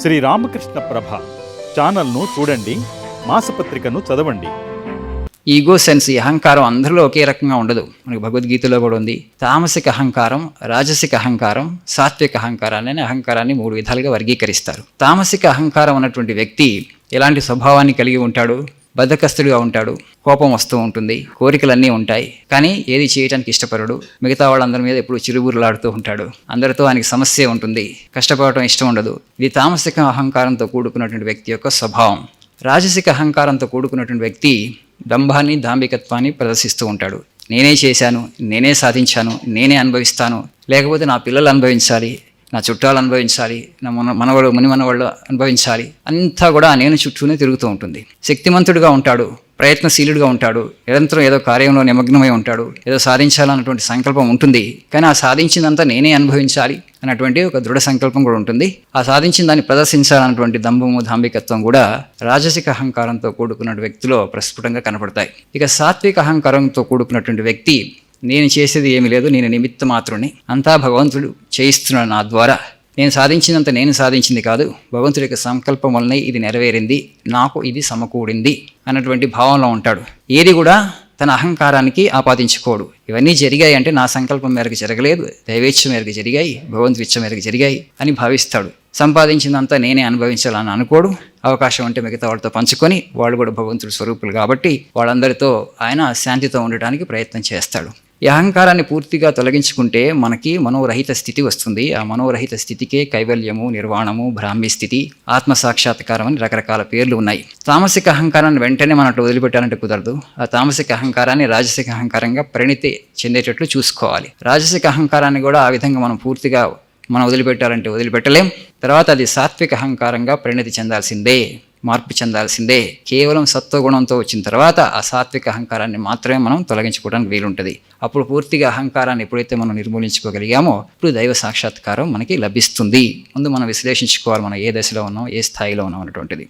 శ్రీ రామకృష్ణ ప్రభ ఛానల్ను చూడండి మాసపత్రికను చదవండి. ఈగో సెన్స్ ఈ అహంకారం అందరిలో ఒకే రకంగా ఉండదు. మనకి భగవద్గీతలో కూడా ఉంది. తామసిక అహంకారం రాజసిక అహంకారం సాత్విక అహంకారాన్ని అనే అహంకారాన్ని మూడు విధాలుగా వర్గీకరిస్తారు. తామసిక అహంకారం ఉన్నటువంటి వ్యక్తి ఎలాంటి స్వభావాన్ని కలిగి ఉంటాడు? బద్ధకస్తుడిగా ఉంటాడు. కోపం వస్తూ ఉంటుంది. కోరికలన్నీ ఉంటాయి. కానీ ఏది చేయటానికి ఇష్టపడడు. మిగతా వాళ్ళందరి మీద ఎప్పుడు చిరుబురులాడుతూ ఉంటాడు. అందరితో ఆయనకి సమస్య ఉంటుంది. కష్టపడటం ఇష్టం ఉండదు. ఇది తామసిక అహంకారంతో కూడుకున్నటువంటి వ్యక్తి యొక్క స్వభావం. రాజసిక అహంకారంతో కూడుకున్నటువంటి వ్యక్తి దంభాన్ని దాంబికత్వాన్ని ప్రదర్శిస్తూ ఉంటాడు. నేనే చేశాను నేనే సాధించాను నేనే అనుభవిస్తాను. లేకపోతే నా పిల్లలు అనుభవించాలి. నా చుట్టాలు అనుభవించాలి నా మన మనవాడు ముని మనవాళ్ళు అనుభవించాలి అంతా కూడా నేను చుట్టూనే తిరుగుతూ ఉంటుంది. శక్తిమంతుడిగా ఉంటాడు ప్రయత్నశీలుడిగా ఉంటాడు నిరంతరం ఏదో కార్యంలో నిమగ్నమై ఉంటాడు ఏదో సాధించాలన్నటువంటి సంకల్పం ఉంటుంది. కానీ ఆ సాధించిందంతా నేనే అనుభవించాలి అన్నటువంటి ఒక దృఢ సంకల్పం కూడా ఉంటుంది. ఆ సాధించిన దాన్ని ప్రదర్శించాలన్నటువంటి దంభము దాంభికత్వం కూడా రాజసిక అహంకారంతో కూడుకున్న వ్యక్తిలో ప్రస్ఫుటంగా కనపడతాయి. ఇక సాత్విక అహంకారంతో కూడుకున్నటువంటి వ్యక్తి నేను చేసేది ఏమీ లేదు నేను నిమిత్త మాత్రుని అంతా భగవంతుడు చేయిస్తున్నాడు నా ద్వారా. నేను సాధించినంత నేను సాధించింది కాదు భగవంతుడి యొక్క సంకల్పం వల్లనే ఇది నెరవేరింది నాకు ఇది సమకూడింది అన్నటువంటి భావంలో ఉంటాడు. ఏది కూడా తన అహంకారానికి ఆపాదించుకోడు. ఇవన్నీ జరిగాయి అంటే నా సంకల్పం మేరకు జరగలేదు దైవేచ్ఛ మేరకు జరిగాయి భగవంతుడి ఇచ్చ మేరకు జరిగాయి అని భావిస్తాడు. సంపాదించిందంతా నేనే అనుభవించాలని అనుకోడు. అవకాశం ఉంటే మిగతా వాళ్ళతో పంచుకొని వాళ్ళు కూడా భగవంతుడి స్వరూపులు కాబట్టి వాళ్ళందరితో ఆయన శాంతితో ఉండటానికి ప్రయత్నం చేస్తాడు. ఈ అహంకారాన్ని పూర్తిగా తొలగించుకుంటే మనకి మనోరహిత స్థితి వస్తుంది. ఆ మనోరహిత స్థితికే కైవల్యము నిర్వాణము బ్రాహ్మీ స్థితి ఆత్మ సాక్షాత్కారం అని రకరకాల పేర్లు ఉన్నాయి. తామసిక అహంకారాన్ని వెంటనే మనం అట్లా వదిలిపెట్టాలంటే కుదరదు. ఆ తామసిక అహంకారాన్ని రాజసిక అహంకారంగా పరిణితి చెందేటట్లు చూసుకోవాలి. రాజసిక అహంకారాన్ని కూడా ఆ విధంగా మనం పూర్తిగా మనం వదిలిపెట్టాలంటే వదిలిపెట్టలేం. తర్వాత అది సాత్విక అహంకారంగా పరిణతి చెందాల్సిందే. మార్పు చెందాల్సిందే. కేవలం సత్వగుణంతో వచ్చిన తర్వాత ఆ సాత్విక అహంకారాన్ని మాత్రమే మనం తొలగించుకోవడానికి వీలుంటుంది. అప్పుడు పూర్తిగా అహంకారాన్ని ఎప్పుడైతే మనం నిర్మూలించుకోగలిగామో ఇప్పుడు దైవ సాక్షాత్కారం మనకి లభిస్తుంది. ముందు మనం విశ్లేషించుకోవాలి మనం ఏ దశలో ఉన్నాం ఏ స్థాయిలో ఉన్నాం అనేటువంటిది